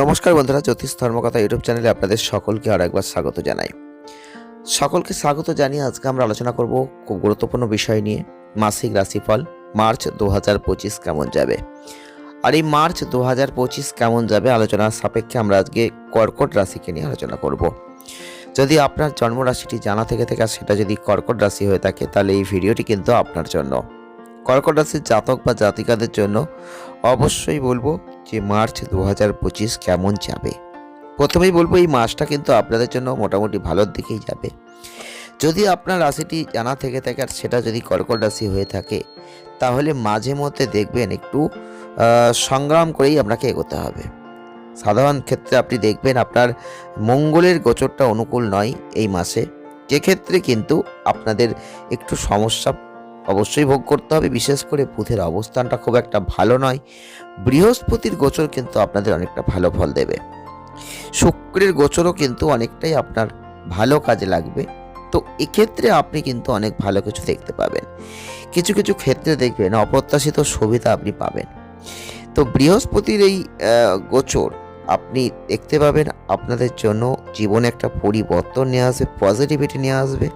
নমস্কার বন্ধুরা, জ্যোতিষ ধর্মকথা ইউটিউব চ্যানেলে আপনাদের সকলকে আর একবার স্বাগত জানাই। সকলকে স্বাগত জানিয়ে আজকে আমরা আলোচনা করব খুব গুরুত্বপূর্ণ বিষয় নিয়ে, মাসিক রাশিফল, মার্চ দু হাজার পঁচিশ কেমন যাবে? আর এই মার্চ দু হাজার পঁচিশ কেমন যাবে আলোচনার সাপেক্ষে আমরা আজকে কর্কট রাশিকে নিয়ে আলোচনা করব। যদি আপনার জন্ম রাশিটি জানা থেকে থাকে সেটা যদি কর্কট রাশি হয়ে থাকে, তাহলে এই ভিডিওটি কিন্তু আপনার জন্য। কর্কট রাশির জাতক বা জাতিকাদের জন্য অবশ্যই বলব যে মার্চ দু হাজার পঁচিশ কেমন যাবে? প্রথমেই বলব এই মাসটা কিন্তু আপনাদের জন্য মোটামুটি ভালোর দিকেই যাবে। যদি আপনার রাশিটি জানা থেকে থাকে আর সেটা যদি কর্কট রাশি হয়ে থাকে, তাহলে মাঝে মধ্যে দেখবেন একটু সংগ্রাম করেই আপনাকে এগোতে হবে। সাধারণ ক্ষেত্রে আপনি দেখবেন আপনার মঙ্গলের গোচরটা অনুকূল নয় এই মাসে। ক্ষেত্রে কিন্তু আপনাদের একটু সমস্যা অবশ্যই ভোগ করতে হবে। বিশেষ করে বুধের অবস্থানটা খুব একটা ভালো নয়। বৃহস্পতির গোচর কিন্তু আপনাদের অনেকটা ভালো ফল দেবে। শুক্রের গোচরও কিন্তু অনেকটাই আপনার ভালো কাজে লাগবে। তো এক্ষেত্রে আপনি কিন্তু অনেক ভালো কিছু দেখতে পাবেন। কিছু কিছু ক্ষেত্রে দেখবেন অপ্রত্যাশিত সুবিধা আপনি পাবেন। তো বৃহস্পতির এই গোচর আপনি দেখতে পাবেন আপনাদের জন্য জীবনে একটা পরিবর্তন নিয়ে আসবে পজিটিভিটি নিয়ে আসবে।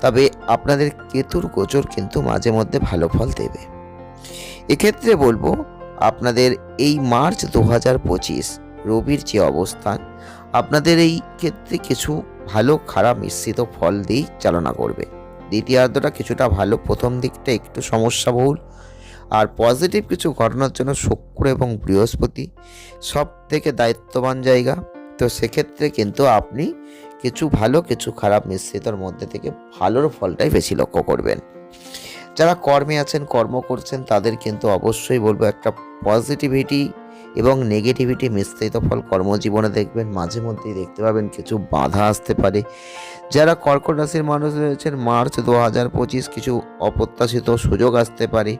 তবে আপনাদের কেতুর গোচর কিন্তু মাঝে মধ্যে ভালো ফল দেবে। এক্ষেত্রে বলব, আপনাদের এই মার্চ দু হাজার পঁচিশ রবির যে অবস্থান, আপনাদের এই ক্ষেত্রে কিছু ভালো খারাপ মিশ্রিত ফল দিয়েই চালনা করবে। দ্বিতীয়ার্ধটা কিছুটা ভালো, প্রথম দিকটা একটু সমস্যাবহুল, আর পজিটিভ কিছু ঘটনার জন্য শুক্র এবং বৃহস্পতি সব থেকে দায়িত্ববান জায়গা। তো সেক্ষেত্রে কিন্তু আপনি কিছু ভালো, কিছু খারাপ মিশ্রিতর মধ্যে থেকে ভালোর ফলটাই বেশি লক্ষ্য করবেন। যারা কর্মে আছেন, কর্ম করছেন, তাদের কিন্তু অবশ্যই বলব একটা পজিটিভিটি এবং নেগেটিভিটি মিশ্রিত ফল কর্মজীবনে দেখবেন। মাঝে মধ্যেই দেখতে পাবেন কিছু বাধা আসতে পারে। যারা কর্কট রাশির মানুষ রয়েছেন, মার্চ দু হাজার পঁচিশ কিছু অপ্রত্যাশিত সুযোগ আসতে পারে।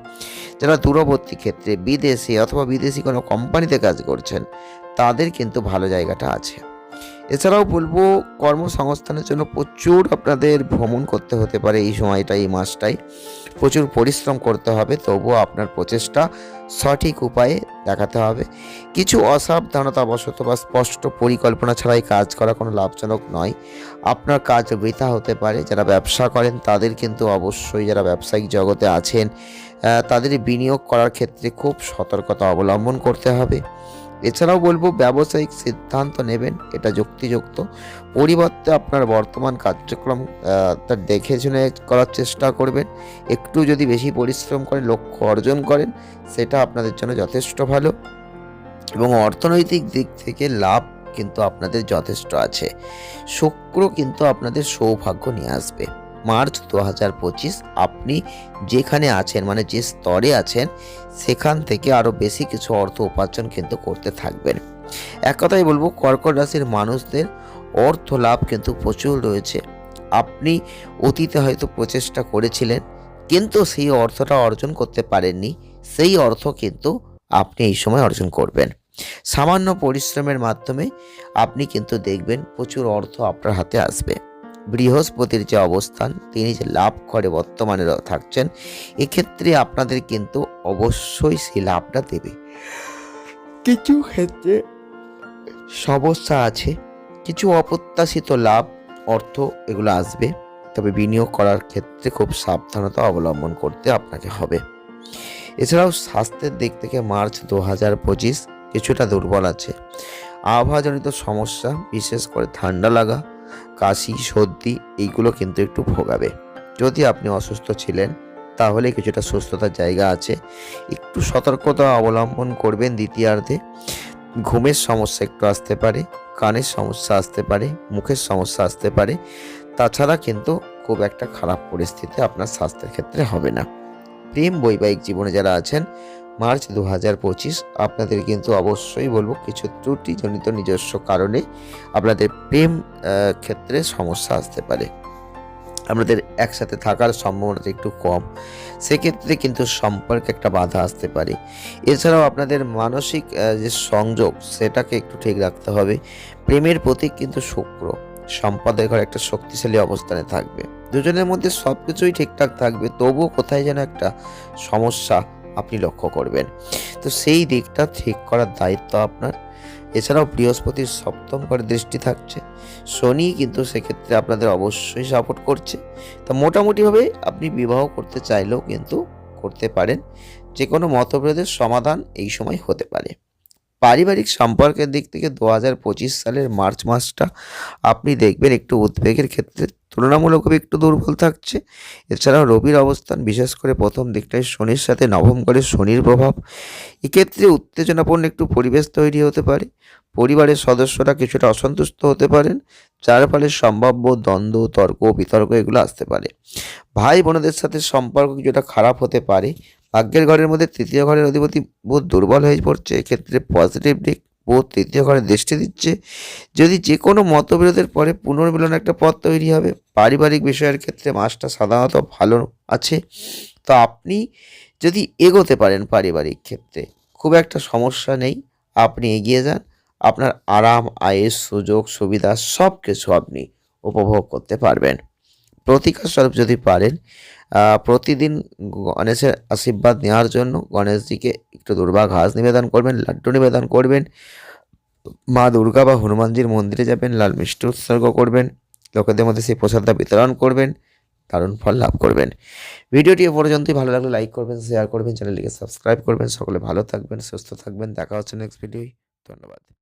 যারা দূরবর্তী ক্ষেত্রে, বিদেশে অথবা বিদেশি কোনো কোম্পানিতে কাজ করছেন, তাদের কিন্তু ভালো জায়গাটা আছে। এছাড়াও বলব, কর্মসংস্থানের জন্য প্রচুর আপনাদের ভ্রমণ করতে হতে পারে এই সময়টা এই মাসটাই। প্রচুর পরিশ্রম করতে হবে, তবুও আপনার প্রচেষ্টা সঠিক উপায়ে দেখাতে হবে। কিছু অসাবধানতাবশত বা স্পষ্ট পরিকল্পনা ছাড়াই কাজ করা কোনো লাভজনক নয়। আপনার কাজ বৃথা হতে পারে, যারা ব্যবসা করেন তাদের কিন্তু অবশ্যই, যারা ব্যবসায়িক জগতে আছেন তাদের বিনিয়োগ করার ক্ষেত্রে খুব সতর্কতা অবলম্বন করতে হবে। এছাড়াও বলব, ব্যবসায়িক সিদ্ধান্ত নেবেন, এটা যুক্তিযুক্ত। পরিবর্তে আপনার বর্তমান কার্যক্রম তার দেখে শুনে করার চেষ্টা করবেন। একটু যদি বেশি পরিশ্রম করেন লক্ষ্য অর্জন করেন, সেটা আপনাদের জন্য যথেষ্ট ভালো। এবং অর্থনৈতিক দিক থেকে লাভ কিন্তু আপনাদের যথেষ্ট আছে। শুক্র কিন্তু আপনাদের সৌভাগ্য নিয়ে আসবে। মার্চ দু হাজার পঁচিশ আপনি যেখানে আছেন মানে যে স্তরে আছেন, সেখান থেকে আরও বেশি কিছু অর্থ উপার্জন কিন্তু করতে থাকবেন। এক কথাই বলব, কর্কট রাশির মানুষদের অর্থ লাভ কিন্তু প্রচুর রয়েছে। আপনি অতীতে হয়তো প্রচেষ্টা করেছিলেন, কিন্তু সেই অর্থটা অর্জন করতে পারেননি, সেই অর্থ কিন্তু আপনি এই সময় অর্জন করবেন। সামান্য পরিশ্রমের মাধ্যমে আপনি কিন্তু দেখবেন প্রচুর অর্থ আপনার হাতে আসবে। বৃহস্পতির যে অবস্থান, তিনি যে লাভ করে বর্তমানে থাকছেন, এক্ষেত্রে আপনাদের কিন্তু অবশ্যই সেই লাভটা দেবে। কিছু ক্ষেত্রে সমস্যা আছে, কিছু অপ্রত্যাশিত লাভ, অর্থ এগুলো আসবে, তবে বিনিয়োগ করার ক্ষেত্রে খুব সাবধানতা অবলম্বন করতে আপনাকে হবে। এছাড়াও স্বাস্থ্যের দিক থেকে মার্চ দু হাজার পঁচিশ কিছুটা দুর্বল আছে। আবহাওয়াজনিত সমস্যা, বিশেষ করে ঠান্ডা লাগা কাশি, সর্দি, এইগুলো কিন্তু একটু ভোগাবে। যদি আপনি অসুস্থ ছিলেন, তাহলে কিছুটা সুস্থতার জায়গা আছে। একটু সতর্কতা অবলম্বন করবেন দ্বিতীয়ার্ধে। ঘুমের সমস্যা একটু আসতে পারে, কানের সমস্যা আসতে পারে, মুখের সমস্যা আসতে পারে। তাছাড়া কিন্তু খুব একটা খারাপ পরিস্থিতি আপনার স্বাস্থ্যের ক্ষেত্রে হবে না। প্রেম বৈবাহিক জীবনে যারা আছেন, মার্চ দু হাজার পঁচিশ, আপনাদের কিন্তু অবশ্যই বলব কিছু ত্রুটিজনিত নিজস্ব কারণে আপনাদের প্রেম ক্ষেত্রে সমস্যা আসতে পারে। আপনাদের একসাথে থাকার সম্ভাবনাটা একটু কম। সেক্ষেত্রে কিন্তু সম্পর্কে একটা বাধা আসতে পারে। এছাড়াও আপনাদের মানসিক যে সংযোগ, সেটাকে একটু ঠিক রাখতে হবে। প্রেমের প্রতীক কিন্তু শুক্র। সম্পদের ঘরে একটা শক্তিশালী অবস্থানে থাকবে। দুজনের মধ্যে সব কিছুই ঠিকঠাক থাকবে, তবুও কোথায় যেন একটা সমস্যা আপনি লক্ষ্য করবেন। তো সেই দিকটা ঠিক করার দায়িত্ব আপনার। এছাড়াও বৃহস্পতির সপ্তম ঘরে দৃষ্টি থাকছে, শনি কিন্তু সেক্ষেত্রে আপনাদের অবশ্যই সাপোর্ট করছে। তা মোটামুটিভাবে আপনি বিবাহ করতে চাইলেও কিন্তু করতে পারেন। যে কোনো মতভেদের সমাধান এই সময় হতে পারে। পারিবারিক সম্পর্কের দিক থেকে দু হাজার পঁচিশ সালের মার্চ মাসটা আপনি দেখবেন একটু উদ্বেগের ক্ষেত্রে তুলনামূলকভাবে একটু দুর্বল থাকছে। এছাড়াও রবির অবস্থান, বিশেষ করে প্রথম দিকটায় শনির সাথে নবম ঘরে শনির প্রভাব। এক্ষেত্রে উত্তেজনাপূর্ণ একটু পরিবেশ তৈরি হতে পারে। পরিবারের সদস্যরা কিছুটা অসন্তুষ্ট হতে পারেন, যার ফলে সম্ভাব্য দ্বন্দ্ব, তর্ক, বিতর্ক এগুলো আসতে পারে। ভাই বোনদের সাথে সম্পর্ক কিছুটা খারাপ হতে পারে। ভাগ্যের ঘরের মধ্যে তৃতীয় ঘরের অধিপতি বহুত দুর্বল হয়ে পড়ছে, এক্ষেত্রে পজিটিভ দিক বোধ তৃতীয় ঘরে দৃষ্টি দিচ্ছে। যদি যে কোনো মতবিরোধের পরে পুনর্মিলন একটা পথ তৈরি হবে, পারিবারিক বিষয়ের ক্ষেত্রে মাসটা সাধারণত ভালো আছে। তো আপনি যদি এগোতে পারেন পারিবারিক ক্ষেত্রে, খুব একটা সমস্যা নেই, আপনি এগিয়ে যান। আপনার আরাম আয়ের সুযোগ, সুবিধা সব কিছু আপনি উপভোগ করতে পারবেন। প্রতিকার স্বরূপ যদি পারেন প্রতিদিন গণেশের আশীর্বাদ নেওয়ার জন্য গণেশজিকে একটু দুর্বা ঘাস নিবেদন করবেন, লাড্ডু নিবেদন করবেন, মা দুর্গা বা হনুমানজির মন্দিরে যাবেন, লাল মিষ্টি উৎসর্গ করবেন, লোকেদের মধ্যে সেই প্রসাদটা বিতরণ করবেন, দারুণ ফল লাভ করবেন। ভিডিওটি এ পর্যন্তই, ভালো লাগলে লাইক করবেন শেয়ার করবেন চ্যানেলটিকে সাবস্ক্রাইব করবেন, সকলে ভালো থাকবেন, সুস্থ থাকবেন, দেখা হচ্ছে নেক্সট ভিডিও ধন্যবাদ।